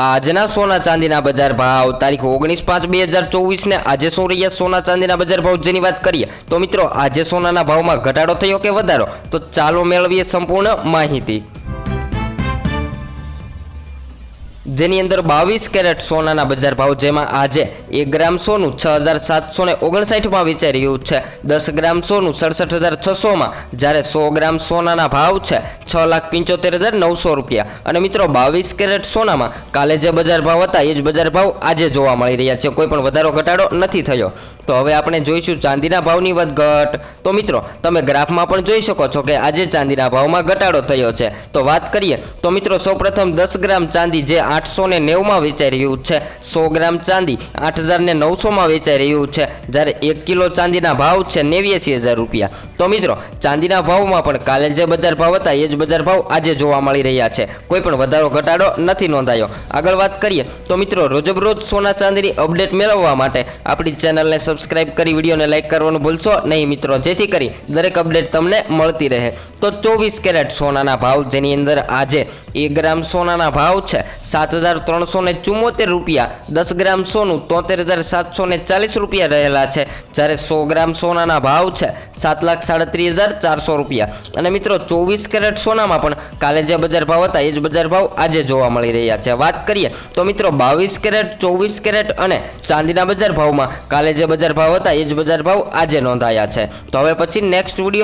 આજના સોના ચાંદીના બજાર ભાવ, તારીખ ઓગણીસ પાંચ બે હજાર ચોવીસને આજે શું રહ્યા સોના ચાંદીના બજાર ભાવ જેની વાત કરીએ, તો મિત્રો આજે સોનાના ભાવમાં ઘટાડો થયો કે વધારો? તો ચાલો મેળવીએ સંપૂર્ણ માહિતી. જેની અંદર બાવીસ કેરેટ સોનાના બજાર ભાવ જેમાં આજે એક ગ્રામ સોનું છ હજાર સાતસો ને ઓગણસાઠમાં વેચાઈ રહ્યું છે. દસ ગ્રામ સોનું સડસઠ હજાર છસોમાં જ્યારે સો ગ્રામ સોનાના ભાવ છે છ લાખ પંચોતેર હજાર નવસો રૂપિયા. અને મિત્રો, બાવીસ કેરેટ સોનામાં કાલે જે બજાર ભાવ હતા એ જ બજાર ભાવ આજે જોવા મળી રહ્યા છે. કોઈ પણ વધારો ઘટાડો નથી થયો. તો હવે આપણે જોઈશું ચાંદીના ભાવની વધઘટ. તો મિત્રો, તમે ગ્રાફમાં પણ જોઈ શકો છો કે આજે ચાંદીના ભાવમાં ઘટાડો થયો છે. તો વાત કરીએ, તો મિત્રો, સૌપ્રથમ દસ ગ્રામ ચાંદી જે આઠસો ને નેવુંમાં વેચાઈ રહ્યું છે. સો ગ્રામ ચાંદી આઠ હજાર ને નવસોમાં વેચાઈ રહ્યું છે. જ્યારે એક કિલો ચાંદીના ભાવ છે નેવ્યાસી હજાર રૂપિયા. તો મિત્રો, ચાંદીના ભાવમાં પણ કાલે જે બજાર ભાવ હતા, એ જ બજાર ભાવ આજે જોવા મળી રહ્યા છે. કોઈ પણ વધારો, ઘટાડો નથી નોંધાયો. આગળ વાત કરીએ, તો મિત્રો, રોજબરોજ સોના ચાંદીની અપડેટ મેળવવા માટે આપણી ચેનલને સબસ્ક્રાઇબ કરી વિડીયોને લાઇક કરવાનું ભૂલશો નહીં મિત્રો. જેથી કરી દરેક અપડેટ તમને મળતી રહે. તો ચોવીસ કેરેટ સોનાના ભાવ, જેની અંદર આજે એક ગ્રામ સોનાના ભાવ છે, સાત હજાર ત્રણસો ને ચુમ્મોતેર રૂપિયા, દસ ગ્રામ સોનું, તોતેર હજાર સાતસો ને ચાલીસ રૂપિયા રહેલા છે. જ્યારે સો ગ્રામ સોનાના ભાવ છે, સાત લાખ સાડત્રીસ હજાર ચારસો રૂપિયા. અને મિત્રો, ચોવીસ કેરેટ સોનામાં પણ કાલે જે બજાર ભાવ હતા, એ જ બજાર ભાવ આજે જોવા મળી રહ્યા છે. વાત કરીએ તો મિત્રો, બાવીસ કેરેટ, ચોવીસ કેરેટ અને ચાંદીના બજાર ભાવમાં કાલે જે બજાર ભાવ હતા, એ જ બજાર ભાવ આજે નોંધાયા છે. તો હવે પછી નેક્સ્ટ વીડિયો